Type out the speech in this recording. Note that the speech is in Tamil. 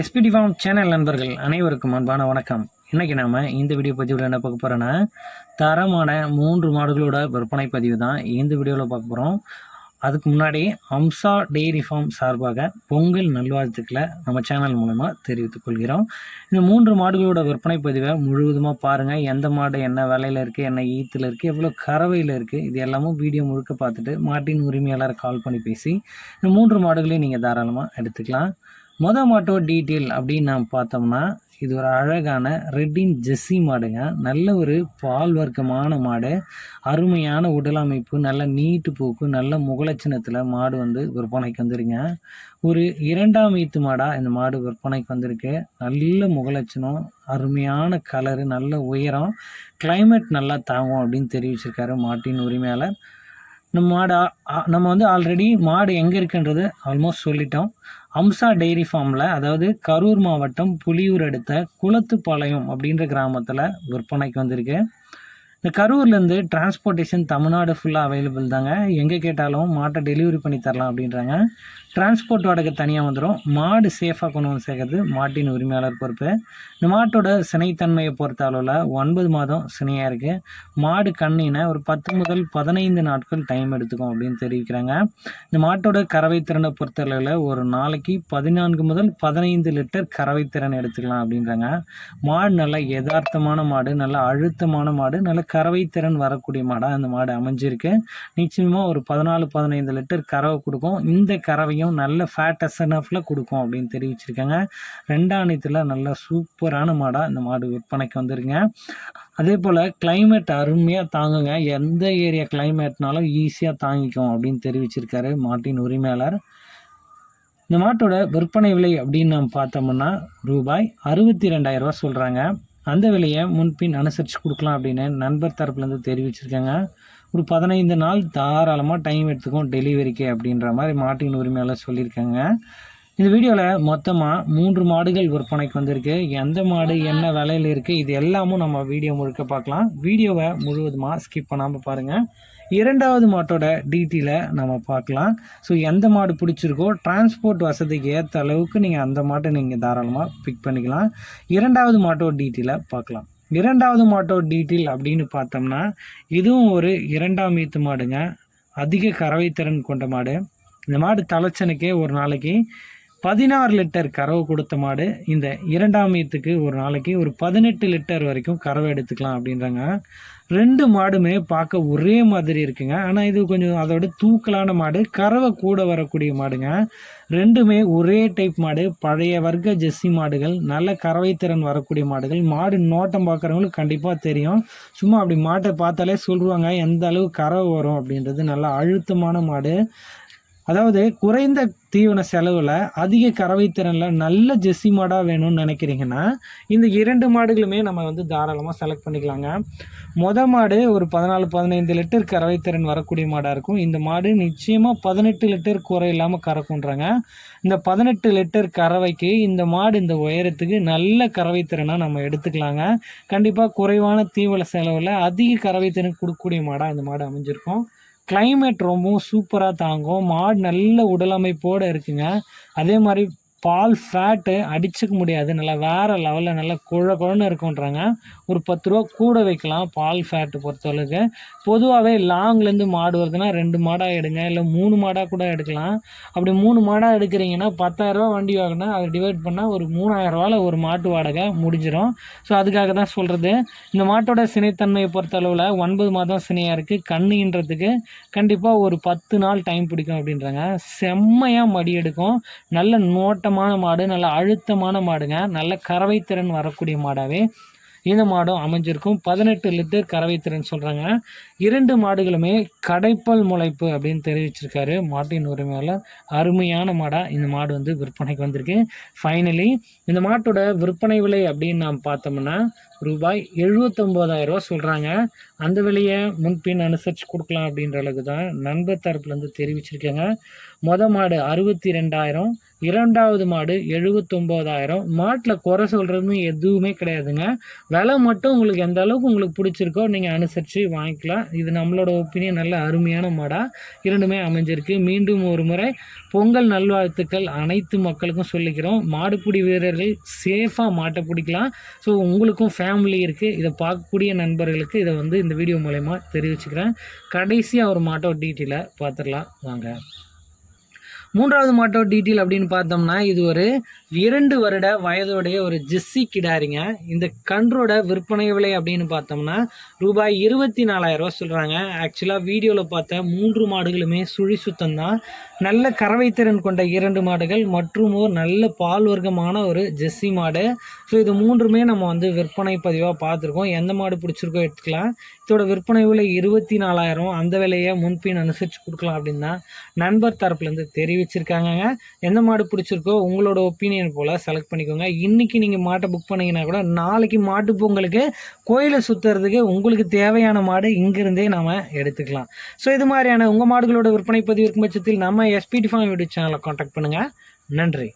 எஸ்பிடி ஃபார்ம் சேனல் நண்பர்கள் அனைவருக்கும் அன்பான வணக்கம். இன்றைக்கி நாம் இந்த வீடியோ பதிவில் என்ன பார்க்க போகிறோன்னா தரமான மூன்று மாடுகளோட விற்பனை பதிவு தான் இந்த வீடியோவில் பார்க்க போகிறோம் அதுக்கு முன்னாடி அம்சா டெய்ரி ஃபார்ம் சார்பாக பொங்கல் நல்வாழ்த்துக்களை நம்ம சேனல் மூலமாக தெரிவித்துக் கொள்கிறோம். இந்த மூன்று மாடுகளோட விற்பனை பதிவை முழுவதுமாக பாருங்கள் எந்த மாடு என்ன விலையில் இருக்குது என்ன ஈத்தில் இருக்குது எவ்வளோ கறவையில் இருக்குது இது எல்லாமும் வீடியோ முழுக்க பார்த்துட்டு மாட்டின் உரிமையாளர் கால் பண்ணி பேசி இந்த மூன்று மாடுகளையும் நீங்கள் தாராளமாக எடுத்துக்கலாம். மொத மாட்டோ டீட்டெயில் அப்படின்னு நாம் பார்த்தோம்னா இது ஒரு அழகான ரெட்டின் ஜெஸ்ஸி மாடுங்க. நல்ல ஒரு பால் வர்க்கமான மாடு. அருமையான உடல் அமைப்பு நல்ல நீட்டு போக்கு நல்ல முகலட்சணத்தில் மாடு வந்து விற்பனைக்கு வந்துருங்க. ஒரு இரண்டாம் ஈத்து மாடாக இந்த மாடு விற்பனைக்கு வந்திருக்கு. நல்ல முகலட்சணம் அருமையான கலரு நல்ல உயரம் கிளைமேட் நல்லா தாங்கும் அப்படின்னு தெரிவிச்சிருக்காரு மாட்டின் உரிமையாளர். நம்ம மாடு நம்ம வந்து ஆல்ரெடி மாடு எங்கே இருக்குன்றது ஆல்மோஸ்ட் சொல்லிட்டோம். அம்சா டெய்ரி ஃபார்மில் அதாவது கரூர் மாவட்டம் புலியூர் அடுத்த குளத்துப்பாளையம் அப்படின்ற கிராமத்தில் விற்பனைக்கு வந்திருக்கு. இந்த கரூர்லேருந்து டிரான்ஸ்போர்ட்டேஷன் தமிழ்நாடு ஃபுல்லாக அவைலபிள் தாங்க. எங்கே கேட்டாலும் மாட்டை டெலிவரி பண்ணி தரலாம் அப்படின்றாங்க. டிரான்ஸ்போர்ட் வாடகை தனியாக வந்துடும் மாடு சேஃபாக கொண்டு வந்து சேர்க்கறது மாட்டின் உரிமையாளர் பொறுப்பு. இந்த மாட்டோட சினைத்தன்மையை பொறுத்த அளவில் ஒன்பது மாதம் சினையாக இருக்குது மாடு கண்ணினை ஒரு பத்து முதல் பதினைந்து நாட்கள் டைம் எடுத்துக்கும் அப்படின்னு தெரிவிக்கிறாங்க. இந்த மாட்டோட கறவை திறனை பொறுத்த அளவில் ஒரு நாளைக்கு பதினான்கு முதல் பதினைந்து லிட்டர் கறவை திறன் எடுத்துக்கலாம் அப்படின்றாங்க. மாடு நல்ல யதார்த்தமான மாடு நல்ல அழுத்தமான மாடு நல்ல கறவை திறன் வரக்கூடிய மாடாக அந்த மாடு அமைஞ்சிருக்கு. நிச்சயமாக ஒரு பதினாலு பதினைந்து லிட்டர் கறவை கொடுக்கும். இந்த கறவையும் நல்ல ஃபேட் எஸ்என்எஃப்ல கொடுக்கும் அப்படின்னு தெரிவிச்சிருக்காங்க. ரெண்டாணித்தில் நல்ல சூப்பரான மாடாக இந்த மாடு விற்பனைக்கு வந்துருங்க அதே போல் கிளைமேட் அருமையாக தாங்குங்க. எந்த ஏரியா கிளைமேட்னாலும் ஈஸியாக தாங்கிக்கும் அப்படின்னு தெரிவிச்சிருக்காரு மாட்டின் உரிமையாளர். இந்த மாட்டோட விற்பனை விலை அப்படின்னு நம்ம பார்த்தோம்னா ரூபாய் அறுபத்தி ரெண்டாயிரம் ரூபா சொல்கிறாங்க அந்த விலையை முன்பின் அனுசரித்து கொடுக்கலாம் அப்படின்னு நண்பர் தரப்புலேருந்து தெரிவிச்சிருக்காங்க. ஒரு பதினைந்து நாள் தாராளமாக டைம் எடுத்துக்கும் டெலிவரிக்கு அப்படின்ற மாதிரி மாட்டின் உரிமையாளர் சொல்லியிருக்காங்க. இந்த வீடியோவில் மொத்தமாக மூன்று மாடுகள் விற்பனைக்கு வந்திருக்கு. எந்த மாடு என்ன விலையில் இருக்குது இது எல்லாமும் நம்ம வீடியோ முழுக்க பார்க்கலாம். வீடியோவை முழுவதுமாக ஸ்கிப் பண்ணாமல் பாருங்கள் இரண்டாவது மாட்டோட டீட்டெயிலை நம்ம பார்க்கலாம். ஸோ எந்த மாடு பிடிச்சிருக்கோ டிரான்ஸ்போர்ட் வசதிக்கு ஏற்ற அளவுக்கு நீங்கள் அந்த மாட்டை நீங்கள் தாராளமாக பிக் பண்ணிக்கலாம். இரண்டாவது மாட்டோட டீட்டெயிலை பார்க்கலாம். இரண்டாவது மாட்டோட டீட்டெயில் அப்படின்னு பார்த்தோம்னா இதுவும் ஒரு இரண்டாம் ஈத்து மாடுங்க. அதிக கறவை திறன் கொண்ட மாடு. இந்த மாடு தலைச்சனுக்கே ஒரு நாளைக்கு பதினாறு லிட்டர் கறவை கொடுத்த மாடு இந்த இரண்டாம் ஈத்துக்கு ஒரு நாளைக்கு ஒரு பதினெட்டு லிட்டர் வரைக்கும் கறவை எடுத்துக்கலாம் அப்படின்றாங்க. ரெண்டு மாடுமே பார்க்க ஒரே மாதிரி இருக்குங்க. ஆனால் இது கொஞ்சம் அதோட தூக்கலான மாடு கறவை கூட வரக்கூடிய மாடுங்க. ரெண்டுமே ஒரே டைப் மாடு பழைய வர்க்க ஜெஸ்ஸி மாடுகள் நல்ல கறவை திறன் வரக்கூடிய மாடுகள். மாடு நோட்டம் பார்க்குறவங்களுக்கு கண்டிப்பாக தெரியும். சும்மா அப்படி மாட்டை பார்த்தாலே சொல்லுவாங்க எந்த அளவு கறவை வரும்? அப்படின்றது நல்ல அழுத்தமான மாடு. அதாவது குறைந்த தீவன செலவில் அதிக கறவை திறனில் நல்ல ஜெர்சி மாடாக வேணும்னு நினைக்கிறீங்கன்னா இந்த இரண்டு மாடுகளுமே நம்ம வந்து தாராளமாக செலக்ட் பண்ணிக்கலாங்க. மொத மாடு ஒரு பதினாலு பதினைந்து லிட்டர் கறவை திறன் வரக்கூடிய மாடாக இருக்கும். இந்த மாடு நிச்சயமாக பதினெட்டு லிட்டர் குறை இல்லாமல் கறக்குன்றாங்க இந்த பதினெட்டு லிட்டர் கறவைக்கு இந்த மாடு இந்த உயரத்துக்கு நல்ல கறவை திறனாக நம்ம எடுத்துக்கலாங்க. கண்டிப்பாக குறைவான தீவன செலவில் அதிக கறவை திறன் கொடுக்கக்கூடிய மாடாக இந்த மாடு அமைஞ்சிருக்கும். கிளைமேட் ரொம்பவும் சூப்பராக தாங்கும். மாடு நல்ல உடலமைப்போடு இருக்குங்க. அதே மாதிரி பால் ஃபேட்டு அடிச்சுக்க முடியாது. நல்லா வேறு லெவலில் நல்லா குழ குழன்னு இருக்குன்றாங்க ஒரு பத்து ரூபா கூட வைக்கலாம் பால் ஃபேட்டு பொறுத்தளவுக்கு. பொதுவாகவே லாங்லேருந்து மாடு வருதுன்னா ரெண்டு மாடாக எடுங்க இல்லை மூணு மாடாக கூட எடுக்கலாம். அப்படி மூணு மாடாக எடுக்கிறீங்கன்னா பத்தாயிரரூபா வண்டி வாங்கினா அதை டிவைட் பண்ணால் ஒரு மூணாயிரரூவாவில் ஒரு மாட்டு வாடகை முடிஞ்சிடும் ஸோ அதுக்காக தான் சொல்கிறது இந்த மாட்டோட சினைத்தன்மையை பொறுத்த அளவில் ஒன்பது மாதம் சினையாக இருக்குது கண்ணுன்றதுக்கு கண்டிப்பாக ஒரு பத்து நாள் டைம் பிடிக்கும் அப்படின்றாங்க. செம்மையாக மடி எடுக்கும். நல்ல நோட்டம் நோட்டமான மாடு நல்ல அழுத்தமான மாடுங்க. நல்ல கறவை திறன் வரக்கூடிய மாடாகவே இந்த மாடும் அமைஞ்சிருக்கும். பதினெட்டு லிட்டர் கறவை திறன் சொல்கிறாங்க இரண்டு மாடுகளுமே கடைப்பல் முளைப்பு அப்படின்னு தெரிவிச்சிருக்காரு. மாட்டின் உரிமையாளர். அருமையான மாடாக இந்த மாடு வந்து விற்பனைக்கு வந்திருக்கு. ஃபைனலி இந்த மாட்டோட விற்பனை விலை அப்படின்னு நாம் பார்த்தோம்னா ரூபாய் எழுபத்தொம்போதாயிரம் ரூபா சொல்கிறாங்க அந்த விலையை முன்பின் அனுசரித்து கொடுக்கலாம் அப்படின்ற அளவுக்கு தான் நண்பர் தரப்புலேருந்து தெரிவிச்சிருக்கேங்க. மொத மாடு அறுபத்தி ரெண்டாயிரம் இரண்டாவது மாடு எழுபத்தொம்போதாயிரம் மாட்டில் குறை சொல்கிறதுன்னு எதுவுமே கிடையாதுங்க. விலை மட்டும் உங்களுக்கு எந்த அளவுக்கு உங்களுக்கு பிடிச்சிருக்கோ நீங்கள் அனுசரித்து வாங்கிக்கலாம். இது நம்மளோட ஒப்பீனியன் நல்ல அருமையான மாடாக இரண்டுமே அமைஞ்சிருக்கு. மீண்டும் ஒரு முறை பொங்கல் நல்வாழ்த்துக்கள் அனைத்து மக்களுக்கும் சொல்லிக்கிறோம். மாடுபிடி வீரர்கள் சேஃபாக மாட்டை பிடிக்கலாம். ஸோ உங்களுக்கும் ஃபேமிலி இருக்குது இதை பார்க்கக்கூடிய நண்பர்களுக்கு இதை வந்து இந்த வீடியோ மூலயமா தெரிவிச்சுக்கிறேன். கடைசியாக ஒரு மாட்டோ டீட்டெயிலை பார்த்துடலாம். வாங்க. மூன்றாவது மாட்டோ டீட்டெயில் அப்படின்னு பார்த்தோம்னா இது ஒரு இரண்டு வருட வயதுடைய ஒரு ஜெஸ்ஸி கிடாரிங்க. இந்த கன்றோட விற்பனை விலை அப்படின்னு பார்த்தோம்னா ரூபாய் இருபத்தி நாலாயிரம் சொல்கிறாங்க ஆக்சுவலாக வீடியோவில் பார்த்த மூன்று மாடுகளுமே சுழி சுத்தம் தான். நல்ல கறவைத்திறன் கொண்ட இரண்டு மாடுகள் மற்றும் ஒரு நல்ல பால் வர்க்கமான ஒரு ஜெஸ்ஸி மாடு. ஸோ இது மூன்றுமே நம்ம வந்து விற்பனை பதிவாக பார்த்துருக்கோம். எந்த மாடு பிடிச்சிருக்கோ எடுத்துக்கலாம். இதோட விற்பனை விலை இருபத்தி நாலாயிரம் அந்த விலையை முன்பின் அனுசரித்து கொடுக்கலாம் அப்படின்னா நண்பர் தரப்புலேருந்து தெரிவிச்சிருக்காங்கங்க எந்த மாடு பிடிச்சிருக்கோ உங்களோட ஒப்பீனியன் போல் செலக்ட் பண்ணிக்கோங்க. இன்றைக்கி நீங்கள் மாட்டை புக் பண்ணிங்கன்னா கூட நாளைக்கு மாட்டு பொங்கலுக்கு கோயிலை சுற்றுறதுக்கு உங்களுக்கு தேவையான மாடு இங்கிருந்தே நாம் எடுத்துக்கலாம். ஸோ இது மாதிரியான உங்கள் மாடுகளோட விற்பனை பதிவு இருக்கும் பட்சத்தில் நம்ம எஸ்பிடி ஃபார்ம் யூடியூப் சேனலை காண்டாக்ட் பண்ணுங்கள் நன்றி.